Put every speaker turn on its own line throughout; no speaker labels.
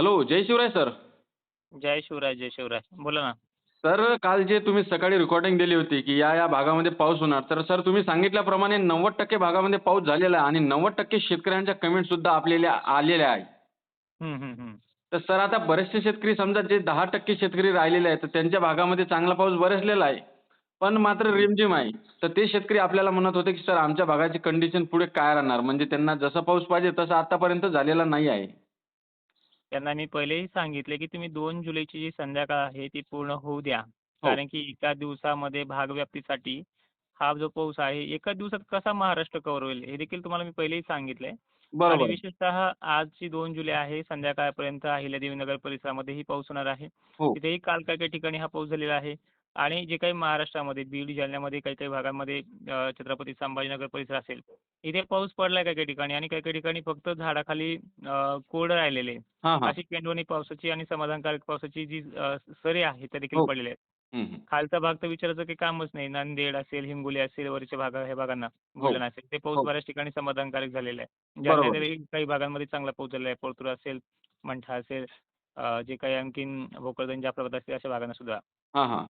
Hello जय Shivray sir
जय शिवराय जय शिवराय. बोला ना.
सर काल जे तुम्ही सकाळी रेकॉर्डिंग दिली होती की या या भागामध्ये पाऊस होणार तर सर तुम्ही सांगितल्याप्रमाणे नव्वद टक्के भागामध्ये पाऊस झालेला आहे आणि नव्वद टक्के शेतकऱ्यांच्या कमेंट सुद्धा आपल्याला आलेल्या आहे
हम्म, हम्म, हम्म.
तर सर आता बरेचसे शेतकरी समजा जे दहा टक्के शेतकरी राहिलेले आहेत तर त्यांच्या भागामध्ये चांगला पाऊस बरसलेला आहे. पण मात्र रिमझिम आहे. तर ते शेतकरी आपल्याला म्हणत होते की सर आमच्या भागाची कंडिशन पुढे काय राहणार? म्हणजे त्यांना जसा पाऊस पाहिजे तसा आतापर्यंत झालेला नाही आहे.
त्यांना मी पहिलेही सांगितले की तुम्ही दोन जुलैची जी संध्याकाळ आहे ती पूर्ण होऊ द्या.
हो.
कारण की एका दिवसामध्ये भागव्याप्तीसाठी हा जो पाऊस आहे एका दिवसात कसा महाराष्ट्र कव्हर होईल हे देखील तुम्हाला मी पहिलेही सांगितलंय आणि
बरोबर
विशेषतः आजची दोन जुलै आहे संध्याकाळपर्यंत अहिल्यादेवी नगर परिसरामध्येही पाऊस होणार आहे.
हो.
तिथेही काल काही काही ठिकाणी हा पाऊस झालेला आहे. आणि जे काही महाराष्ट्रामध्ये बीड जालन्यामध्ये काही काही भागांमध्ये छत्रपती संभाजीनगर परिसर असेल इथे पाऊस पडलाय काही काही ठिकाणी आणि काही काही ठिकाणी फक्त झाडाखाली कोरडं राहिलेले
हां हां
अशी पेंडवणी पावसाची आणि समाधानकारक पावसाची जी अ, सरी आहेत त्या देखील
हो.
पडलेल्या आहेत
हम्म, हम्म.
खालचा भाग तर विचारायचं काही कामच नाही नांदेड असेल हिंगोली असेल वरच्या भागा ह्या भागांना बुलढाणा असेल ते पाऊस
हो.
बऱ्याच ठिकाणी समाधानकारक झालेला आहे
बरोबर.
जालन्यातही काही भागांमध्ये चांगला पाऊस झालेला आहे पोर्तुर असेल मंठा असेल अ, जे काही आणखीन भोकरदन जाफराबाद असतील अशा भागांना सुद्धा
हां हां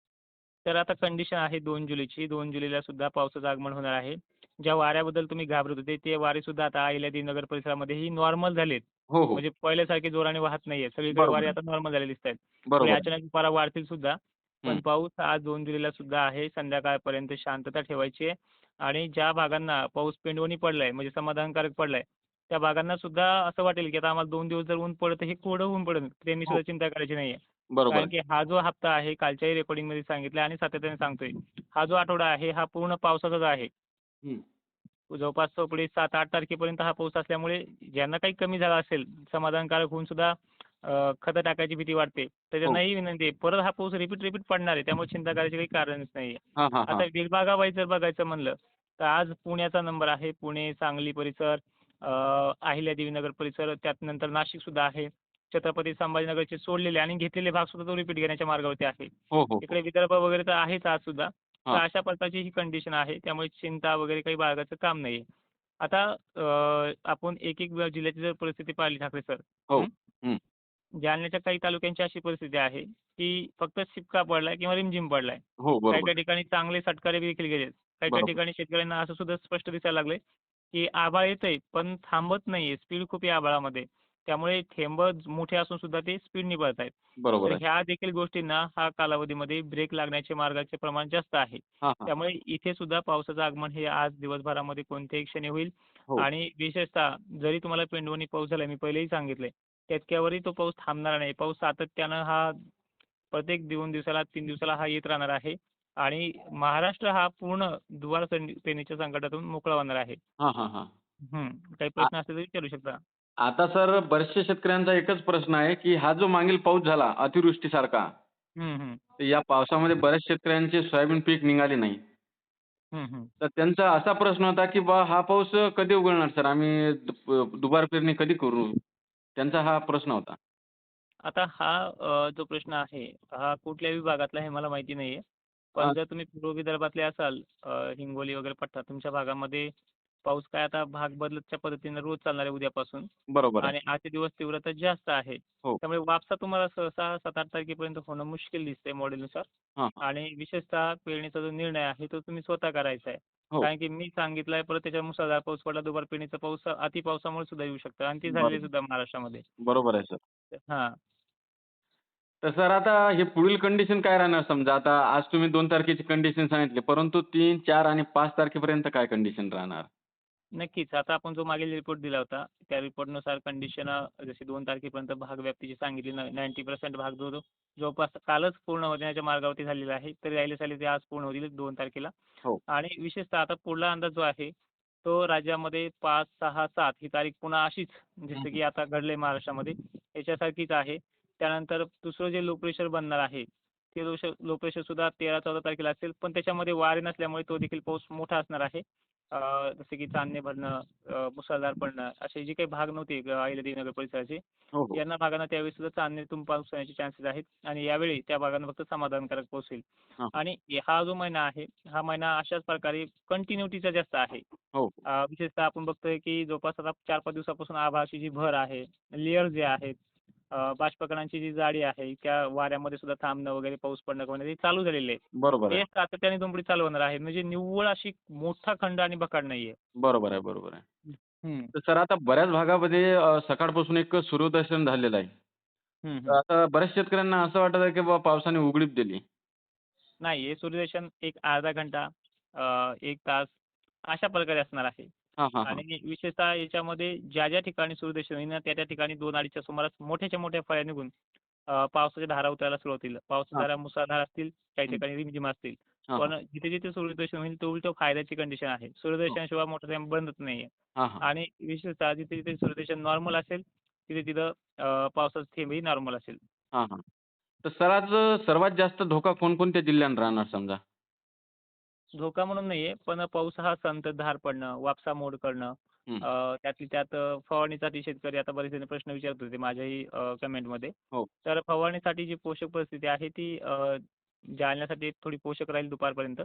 तर आता कंडिशन आहे दोन जुलैची. दोन जुलैला सुद्धा पावसाचं आगमन होणार आहे. ज्या वाऱ्याबद्दल तुम्ही घाबरत होते ते वारे सुद्धा आता अहिल्यादेवी नगर परिसरामध्येही नॉर्मल झालेत.
हो हो.
म्हणजे पहिल्यासारखे जोराने वाहत नाहीये सगळीकडे
बरोबर.
वारे आता नॉर्मल झालेले दिसत आहेत
बरोबर
अचानक पारा वाढतील सुद्धा. पण
हम्म.
पाऊस आज दोन जुलैला सुद्धा आहे. संध्याकाळपर्यंत शांतता ठेवायची आहे. आणि ज्या भागांना पाऊस पेंडवणी पडलाय म्हणजे समाधानकारक पडलाय त्या भागांना सुद्धा असं वाटेल की आता आम्हाला दोन दिवस जर ऊन पडतं हे कोरडं ऊन पडेल त्यांनी सुद्धा चिंता करायची नाहीये. कारण की हा जो हप्ता आहे कालच्याही रेकॉर्डिंगमध्ये सांगितलं आणि सातत्याने सांगतोय हा जो आठवडा आहे हा पूर्ण पावसाचाच आहे. जवळपास पुढे सात आठ तारखेपर्यंत हा पाऊस असल्यामुळे ज्यांना काही कमी झाला असेल समाधानकारक होऊन सुद्धा खतं टाकायची भीती वाटते. तर त्यांनाही विनंती आहे परत हा पाऊस रिपीट रिपीट पडणार आहे त्यामुळे चिंता करायची काही कारणच नाही
हां हां हां.
आता विभागावाईज जर बघायचं म्हणलं तर आज पुण्याचा नंबर आहे पुणे सांगली परिसर अहिल्यादेवी नगर परिसर त्यात नंतर नाशिक सुद्धा आहे. छत्रपती संभाजीनगरचे सोडलेले आणि घेतलेले भाग सुद्धा तो रिपीट घेण्याच्या मार्गावरती आहे.
हो हो
इकडे विदर्भ वगैरे तर आहेच आज सुद्धा. तर
हां.
अशा प्रकारची ही कंडिशन आहे. त्यामुळे चिंता वगैरे काही बाळगायचं काम नाही आता आपण एक एक जिल्ह्याची जर परिस्थिती पाहिली ठाकरे सर.
हो.
हं?
हं.
जालन्याच्या काही तालुक्यांची अशी परिस्थिती आहे की फक्त शिपका पडलाय किंवा रिमझिम पडलाय.
हो
काही काही ठिकाणी चांगले सटकारे देखील गेलेत. काही काही. ठिकाणी शेतकऱ्यांना असं सुद्धा स्पष्ट दिसायला लागलंय की आभाळ येतंय पण थांबत नाहीये. स्पीड खूप आहे आभाळामध्ये. त्यामुळे थेंब मोठे असून सुद्धा ते स्पीडनी पडत आहेत
बरोबर
तर
आहे.
ह्या देखील गोष्टींना हा कालावधीमध्ये ब्रेक लागण्याचे मार्गाचे प्रमाण जास्त आहे.
हां हां.
त्यामुळे इथे सुद्धा पावसाचं आगमन हे आज दिवसभरामध्ये कोणत्याही क्षणी होईल.
हो.
आणि विशेषतः जरी तुम्हाला पेंडवणी पाऊस झाला मी पहिलेही सांगितलंय तितक्यावरही तो पाऊस थांबणार नाही. पाऊस सातत्यानं हा प्रत्येक दोन दिवसाला तीन दिवसाला हा येत राहणार आहे. आणि महाराष्ट्र हा पूर्ण दुवार पेरणीच्या संकटातून मोकळा होणार आहे.
हां हां हां.
हम्म. काही प्रश्न असतील तर विचारू शकता.
आता सर बऱ्याचशा शेतकऱ्यांचा एकच प्रश्न आहे की हा जो मागील पाऊस झाला अतिवृष्टीसारखा
हम्म, हम्म.
तर या पावसामध्ये बऱ्याच शेतकऱ्यांचे सोयाबीन पीक निघाले नाही
हम्म, हम्म.
तर त्यांचा असा प्रश्न होता की बा हा पाऊस कधी उघडणार सर आम्ही दु- दुबार पेरणी कधी करू त्यांचा हा प्रश्न होता
आता हा अ, जो प्रश्न आहे हा कुठल्या विभागातला हे मला माहिती नाहीये पण. जर तुम्ही पूर्व विदर्भातले असाल अ, हिंगोली वगैरे पट्टा तुमच्या भागामध्ये पाऊस काय आता भाग बदलतच्या पद्धतीने रोज चालणार आहे उद्यापासून.
बरोबर आहे.
आणि आजचे दिवस तीव्रता जास्त आहे.
हो.
त्यामुळे वापसा तुम्हाला सहसा सात आठ तारखेपर्यंत होणं मुश्किल दिसतंय मॉडेलनुसार.
हां हां.
आणि विशेषतः पेरणीचा जो निर्णय आहे तो तुम्ही स्वतः करायचा आहे.
हो.
कारण की मी सांगितलंय परत त्याच्या मुसळधार पाऊस पडला दुबार पेरणीचा पाऊस अति पावसामुळे सुद्धा येऊ शकतं. आणि ती झालेली
बरोबर.
सुद्धा महाराष्ट्रामध्ये.
बरोबर आहे सर.
हां.
तर सर आता हे पुढील कंडिशन काय राहणार समजा? आता आज तुम्ही दोन तारखेची कंडिशन सांगितली परंतु तीन चार आणि पाच तारखेपर्यंत काय कंडिशन राहणार?
नक्कीच. आता आपण जो मागील रिपोर्ट दिला होता त्या रिपोर्टनुसार कंडिशन जशी दोन तारखेपर्यंत भाग व्याप्तीची सांगितली नाईन्टी पर्सेंट भाग जो जो जवळपास कालच पूर्ण होण्याच्या मार्गावरती झालेला आहे. तरी राहिले झाले ते आज पूर्ण होतील दोन तारखेला.
हो.
आणि विशेषतः आता पुढला अंदाज जो आहे तो राज्यामध्ये पाच सहा सात ही तारीख पुन्हा अशीच जसं की आता घडलंय महाराष्ट्रामध्ये. याच्यासारखीच आहे. त्यानंतर दुसरं जे लो प्रेशर बनणार आहे ते लो प्रेशर सुद्धा तेरा चौदा तारखेला असेल पण त्याच्यामध्ये वारे नसल्यामुळे तो देखील पाऊस मोठा असणार आहे. जसे की चांदणे भरणं मुसळधार पडणं असे जे काही भाग नव्हते अहिल्यादेवी नगर परिसराचे
हो हो.
यांना भागांना त्यावेळी सुद्धा चांदणीतून पाऊस होण्याचे चान्सेस आहेत आणि यावेळी त्या भागांना फक्त समाधानकारक पाऊस होईल
हां.
आणि हा जो महिना आहे हा महिना अशाच प्रकारे कंटिन्युटीचा जास्त आहे.
हो.
अं, विशेषतः आपण बघतोय की जवळपास आता चार पाच दिवसापासून आभाळाची जी भर आहे लेअर जे आहेत बाष्पकणांची जी जाडी आहे त्या वाऱ्यामध्ये सुद्धा थांबणं वगैरे पाऊस पडणं वगैरे ते चालू झालेले आहे
बरोबर
ते
आहे
सातत्याने दुमडी चालू होणार आहे. म्हणजे निव्वळ अशी मोठा खंड आणि बकाड नाहीये.
बरोबर आहे बरोबर आहे.
हम्म,
तर सर आता बऱ्याच भागामध्ये अ, सकाळपासून एक सूर्यदर्शन झालेलं आहे.
हम्म,
तर
हम्म.
आता बऱ्याच शेतकऱ्यांना असं वाटत आहे की बाबा पावसाने उघडीप दिली.
नाही हे सूर्यदर्शन एक अर्धा घंटा अं, एक तास अशा प्रकारे असणार आहे.
हां हां हां.
आणि विशेषतः याच्यामध्ये ज्या ज्या ठिकाणी सूर्यदर्शन होईल ना त्या त्या ठिकाणी दोन अडीचच्या सुमारास मोठ्याच्या मोठ्या फळ्या निघून अं, पावसाच्या धारा उतरायला सुरुवात होईल पावसाच्या
हां.
धारा मुसळधार असतील काही
हं.
ठिकाणी रिमझिम असतील.
हां
पण जिथे जिथे सूर्यदर्शन होईल तो उलट फायद्याची कंडिशन आहे. सूर्यदर्शनाशिवाय मोठं काही बंदच नाहीये.
हां हां.
आणि विशेषतः जिथे जिथे सूर्यदर्शन नॉर्मल असेल तिथे तिथं अं, पावसाचा थेंबही नॉर्मल असेल.
हां हां. तर सर आज सर्वात जास्त धोका कोणकोणत्या जिल्ह्यांना राहणार समजा?
धोका म्हणून नाहीये पण पाऊस हा संततधार पडणं वापसा मोड करणं. अं, त्यातली त्यात अं, फवारणीसाठी शेतकरी आता बरेच जण प्रश्न विचारत होते माझ्याही कमेंटमध्ये
हो.
तर फवारणीसाठी जी पोषक परिस्थिती आहे ती अं, जाळण्यासाठी थोडी पोषक राहील दुपारपर्यंत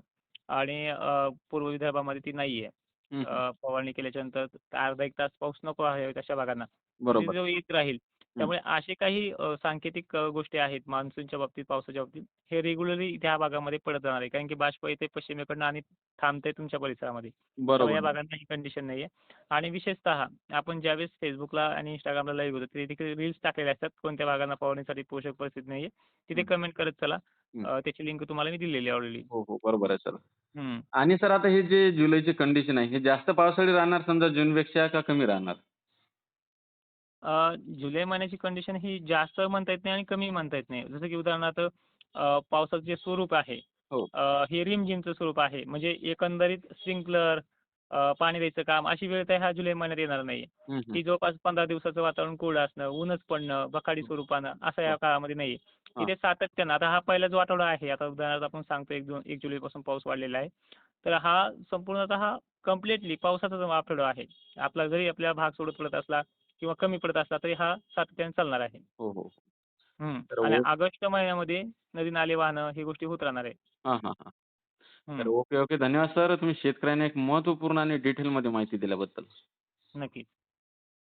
आणि अं, पूर्व विदर्भामध्ये ती नाहीये
हं, हं.
अं, फवारणी केल्याच्यानंतर अर्धा एक तास पाऊस नको आहे अशा भागांना
बरोबर
तिथे जो येत राहील त्यामुळे असे काही सांकेतिक गोष्टी आहेत मान्सूनच्या बाबतीत पावसाच्या बाबतीत हे रेग्युलरली त्या भागामध्ये पडत राहणार आहे. कारण की बाष्प येते पश्चिमेकडनं आणि थांबते तुमच्या परिसरामध्ये.
बरोबर
या भागांना ही कंडिशन नाहीये. आणि विशेषतः आपण ज्यावेळेस फेसबुकला आणि इंस्टाग्रामला लाईव्ह होतो तिथे रील्स टाकलेले असतात. कोणत्या भागांना फवारणीसाठी पोषक परिस्थिती नाहीये. तिथे. कमेंट करत चला. त्याची लिंक तुम्हाला मी दिलेली आहे ऑलरेडी
हो हो. बरोबर आहे सर. आणि सर आता हे जे जुलैची कंडिशन आहे हे जास्त पावसाळी राहणार समजा जूनपेक्षा का कमी राहणार?
जुलै महिन्याची कंडिशन ही जास्त म्हणता येत नाही आणि कमी म्हणता येत नाही जसं की उदाहरणार्थ पावसाचं जे स्वरूप आहे
हो.
हे रिमझिमचं स्वरूप आहे म्हणजे एकंदरीत स्प्रिंकलर पाणी द्यायचं काम अशी वेळ तर ह्या जुलै महिन्यात येणार नाही
हं, हं.
की जवळपास पंधरा दिवसाचं वातावरण कोरडं असणं ऊनच पडणं बकाडी स्वरूपानं असं या
हो.
काळामध्ये नाही
हा.
तिथे सातत्यानं आता हा पहिला जो आठवडा आहे आता उदाहरणार्थ आपण सांगतो एक दोन एक जुलैपासून पाऊस वाढलेला आहे तर हा संपूर्णतः हा कम्प्लिटली पावसाचा जो आठवडा आहे आपला जरी आपला भाग सोडत पडत असला किंवा कमी पडत असला तरी हा सातत्याने चालणार आहे.
हो हो
हम्म.
तर
आणि ऑगस्ट महिन्यामध्ये नदी नाले वाहणं ही गोष्टी होत राहणार आहे.
हां हां हां.
हम्म.
तर ओके ओके. धन्यवाद सर. तुम्ही शेतकऱ्यांना एक महत्त्वपूर्ण आणि डिटेलमध्ये माहिती दिल्याबद्दल.
नक्कीच.